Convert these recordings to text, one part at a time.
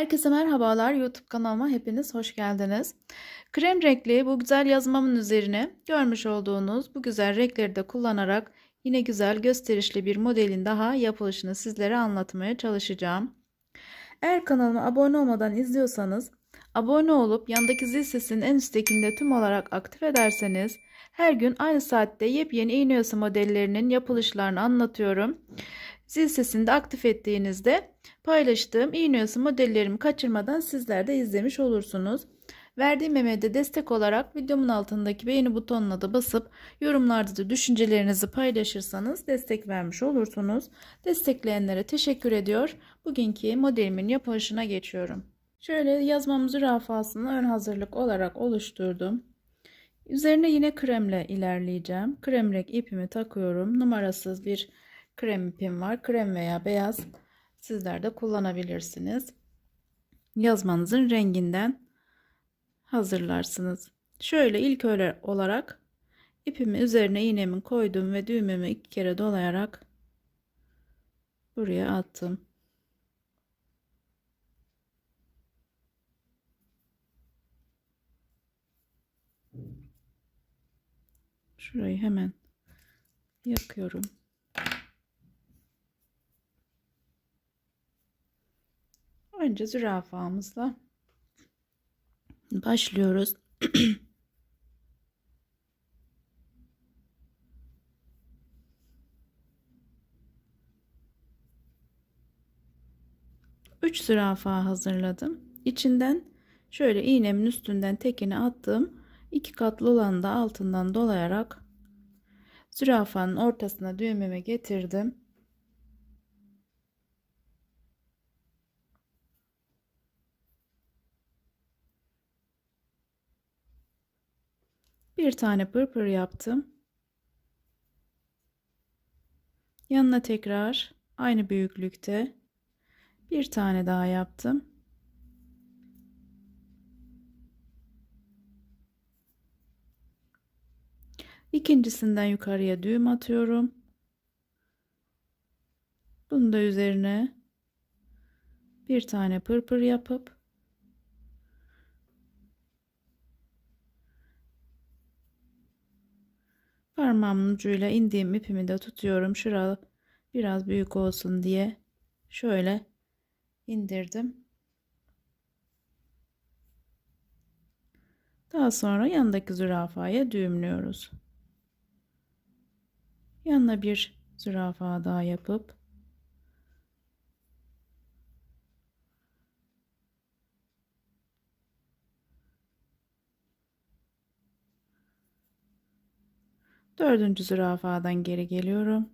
Herkese merhabalar. YouTube kanalıma hepiniz hoş geldiniz. Krem renkli bu güzel yazmamın üzerine görmüş olduğunuz bu güzel renkleri de kullanarak yine güzel gösterişli bir modelin daha yapılışını sizlere anlatmaya çalışacağım. Eğer kanalıma abone olmadan izliyorsanız abone olup yandaki zil sesinin en üsttekinde tüm olarak aktif ederseniz her gün aynı saatte yepyeni iğne modellerinin yapılışlarını anlatıyorum. Zil sesini de aktif ettiğinizde paylaştığım iğne oyası modellerimi kaçırmadan sizler de izlemiş olursunuz. Verdiğim emeğe de destek olarak videomun altındaki beğeni butonuna da basıp yorumlarda da düşüncelerinizi paylaşırsanız destek vermiş olursunuz. Destekleyenlere teşekkür ediyor. Bugünkü modelimin yapılışına geçiyorum. Şöyle yazmam zürafasını ön hazırlık olarak oluşturdum. Üzerine yine kremle ilerleyeceğim. Krem renk ipimi takıyorum. Numarasız bir krem ipim var. Krem veya beyaz sizler de kullanabilirsiniz. Yazmanızın renginden hazırlarsınız. Şöyle ilk öyle olarak ipimi üzerine iğnemi koydum ve düğmemi iki kere dolayarak buraya attım. Şurayı hemen yakıyorum. Önce zürafamızla başlıyoruz. Üç zürafa hazırladım. İçinden şöyle iğnemin üstünden tekini attım. İki katlı olan da altından dolayarak zürafanın ortasına düğmeme getirdim. Bir tane pırpır yaptım. Yanına tekrar aynı büyüklükte bir tane daha yaptım. İkincisinden yukarıya düğüm atıyorum. Bunu da üzerine bir tane pırpır yapıp parmağımın ucuyla indiğim ipimi de tutuyorum. Şura biraz büyük olsun diye şöyle indirdim. Daha sonra yanındaki zürafaya düğümlüyoruz. Yanına bir zürafa daha yapıp dördüncü zürafadan geri geliyorum.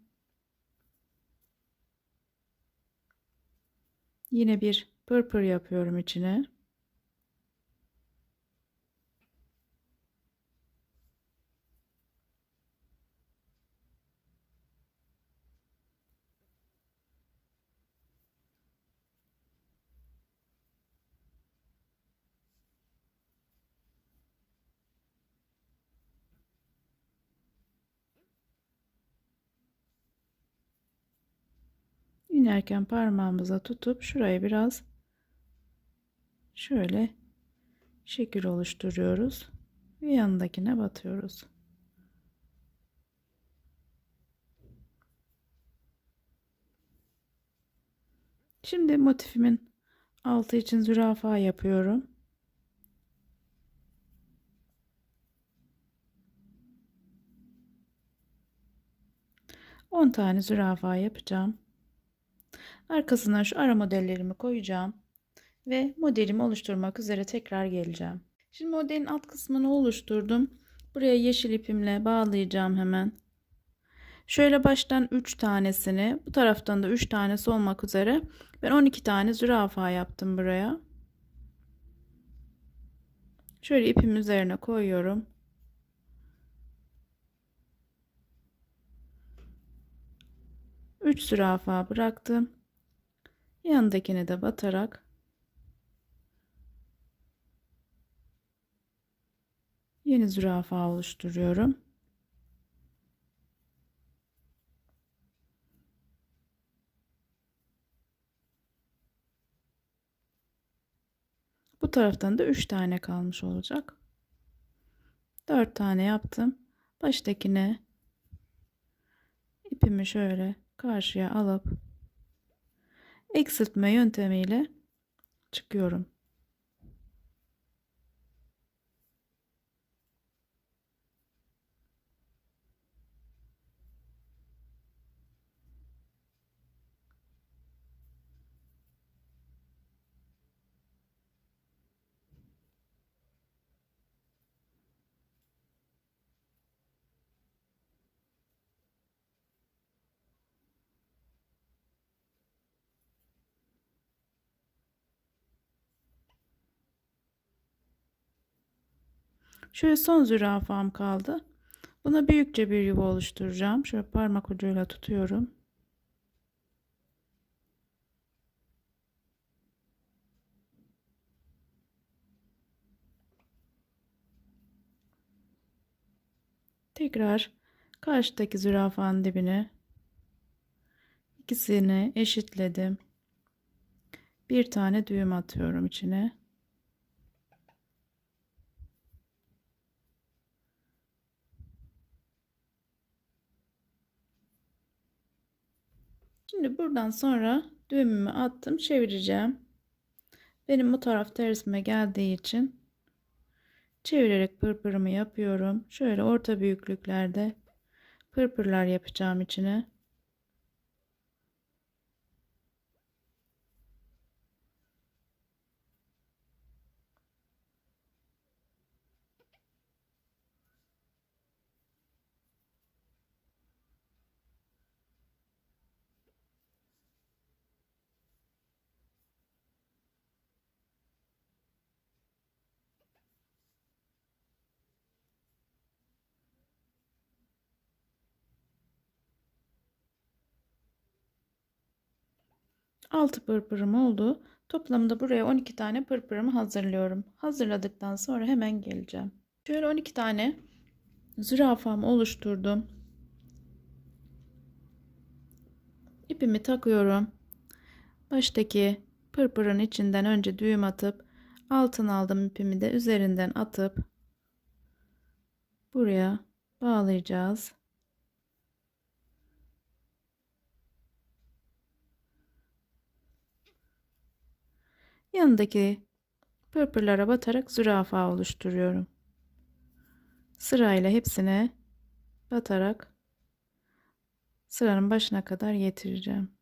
Yine bir pırpır yapıyorum içine. İnerken parmağımıza tutup şurayı biraz şöyle şekil oluşturuyoruz ve yanındakine batıyoruz. Şimdi motifimin altı için zürafa yapıyorum. On tane zürafa yapacağım. Arkasına şu ara modellerimi koyacağım. Ve modelimi oluşturmak üzere tekrar geleceğim. Şimdi modelin alt kısmını oluşturdum. Buraya yeşil ipimle bağlayacağım hemen. Şöyle baştan 3 tanesini bu taraftan da 3 tanesi olmak üzere ben 12 tane zürafa yaptım buraya. Şöyle ipim üzerine koyuyorum. Üç zürafa bıraktım. Yanındakine de batarak yeni zürafa oluşturuyorum. Bu taraftan da 3 tane kalmış olacak. 4 tane yaptım. Baştakine ipimi şöyle karşıya alıp eksiltme yöntemiyle çıkıyorum. Şöyle son zürafam kaldı. Buna büyükçe bir yuva oluşturacağım. Şöyle parmak ucuyla tutuyorum. Tekrar karşıdaki zürafanın dibine ikisini eşitledim. Bir tane düğüm atıyorum içine. Şimdi buradan sonra düğümümü attım çevireceğim. Benim bu taraf tersime geldiği için çevirerek pırpırımı yapıyorum. Şöyle orta büyüklüklerde pırpırlar yapacağım içine. Altı pırpırım oldu. Toplamda buraya 12 tane pırpırımı hazırlıyorum. Hazırladıktan sonra hemen geleceğim. Şöyle 12 tane zürafamı oluşturdum. İpimi takıyorum. Baştaki pırpırın içinden önce düğüm atıp altın aldım ipimi de üzerinden atıp buraya bağlayacağız. Yanındaki pırpırlara batarak zürafa oluşturuyorum. Sırayla hepsine batarak sıranın başına kadar getireceğim.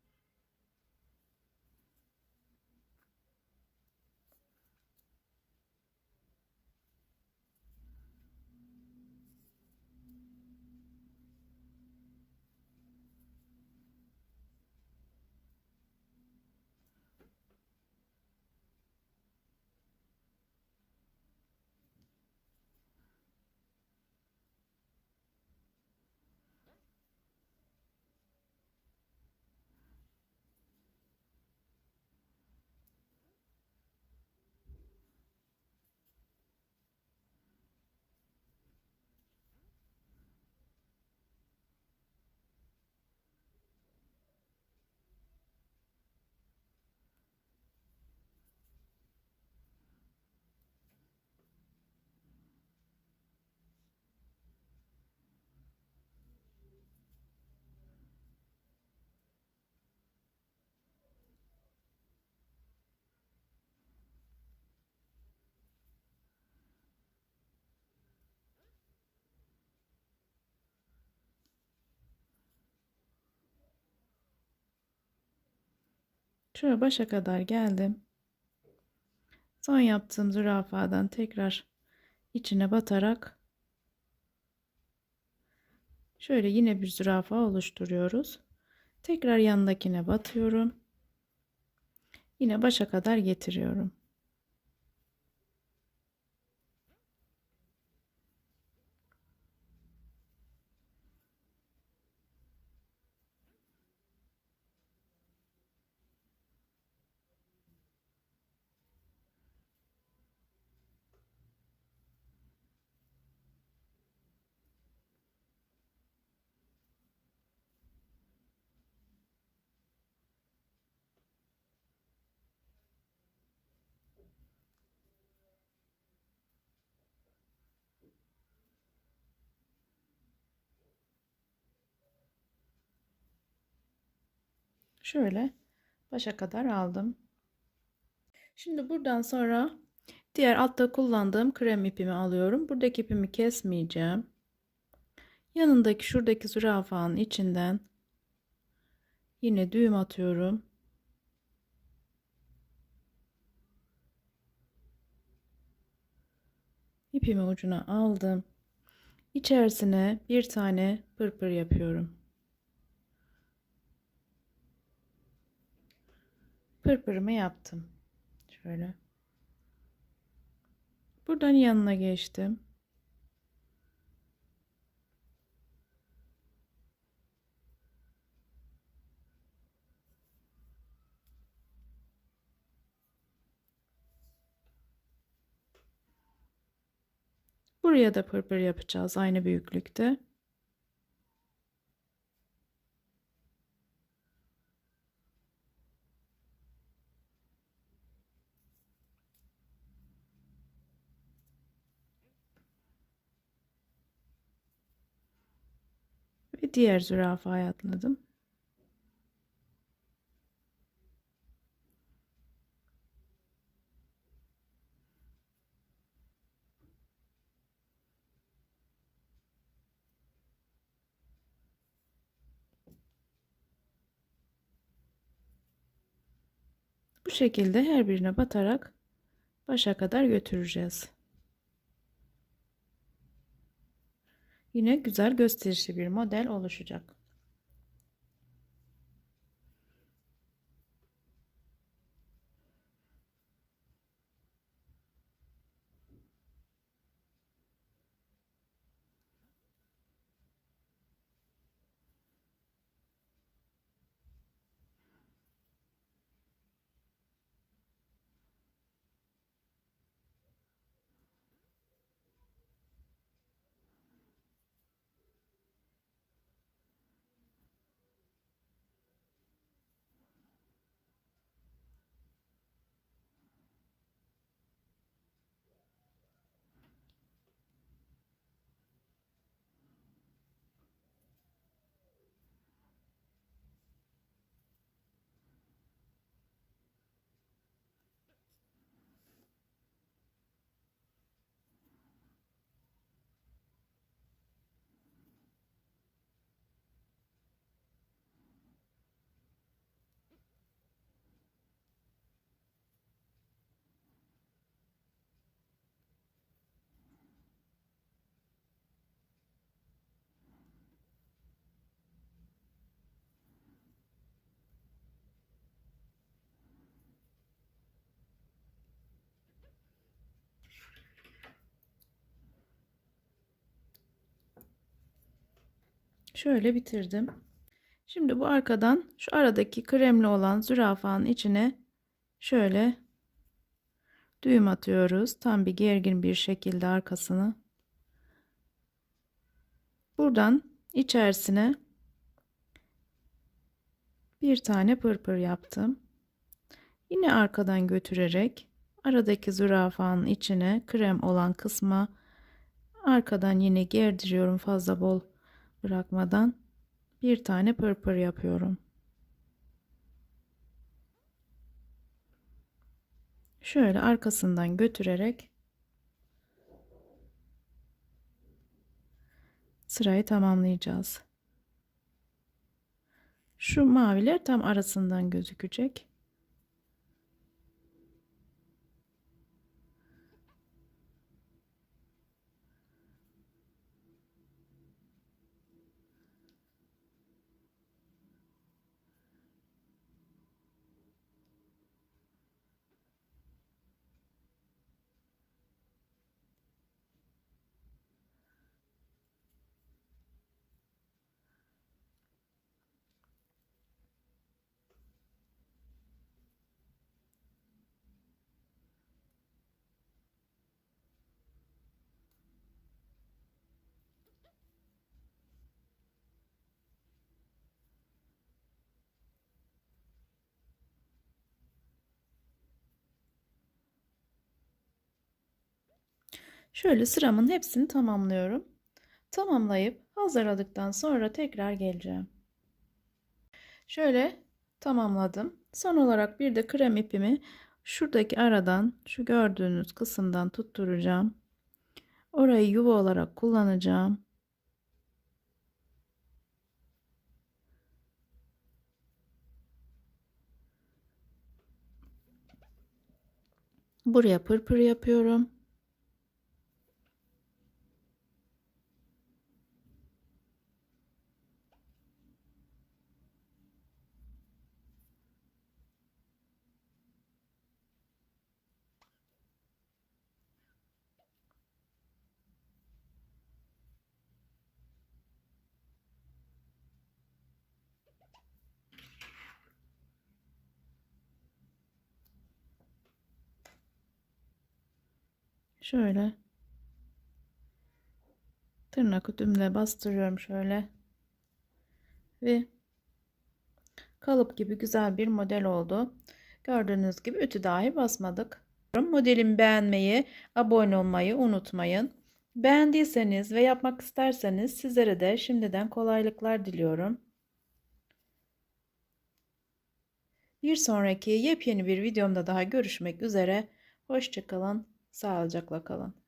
Şöyle başa kadar geldim. Son yaptığım zürafadan tekrar içine batarak şöyle yine bir zürafa oluşturuyoruz. Tekrar yanındakine batıyorum. Yine başa kadar getiriyorum. Şöyle başa kadar aldım. Şimdi buradan sonra diğer altta kullandığım krem ipimi alıyorum. Buradaki ipimi kesmeyeceğim. Yanındaki şuradaki zürafanın içinden yine düğüm atıyorum. İpimi ucuna aldım. İçerisine bir tane pırpır yapıyorum. Pırpırımı yaptım. Şöyle. Buradan yanına geçtim. Buraya da pırpır yapacağız aynı büyüklükte. Ve diğer zürafaya atladım. Bu şekilde her birine batarak başa kadar götüreceğiz. Yine güzel gösterişli bir model oluşacak. Şöyle bitirdim. Şimdi bu arkadan şu aradaki kremli olan zürafanın içine şöyle düğüm atıyoruz. Tam bir gergin bir şekilde arkasını. Buradan içerisine bir tane pırpır yaptım. Yine arkadan götürerek aradaki zürafanın içine krem olan kısma arkadan yine gerdiriyorum fazla bol bırakmadan bir tane pırpır yapıyorum. Şöyle arkasından götürerek sırayı tamamlayacağız. Şu maviler tam arasından gözükecek. Şöyle sıramın hepsini tamamlıyorum. Tamamlayıp hazırladıktan sonra tekrar geleceğim. Şöyle tamamladım. Son olarak bir de krem ipimi şuradaki aradan şu gördüğünüz kısımdan tutturacağım. Orayı yuva olarak kullanacağım. Buraya pırpır yapıyorum. Şöyle tırnak ucumla bastırıyorum şöyle ve kalıp gibi güzel bir model oldu. Gördüğünüz gibi ütü dahi basmadık. Modelimi beğenmeyi, abone olmayı unutmayın. Beğendiyseniz ve yapmak isterseniz sizlere de şimdiden kolaylıklar diliyorum. Bir sonraki yepyeni bir videomda daha görüşmek üzere. Hoşçakalın, sağlıcakla kalın.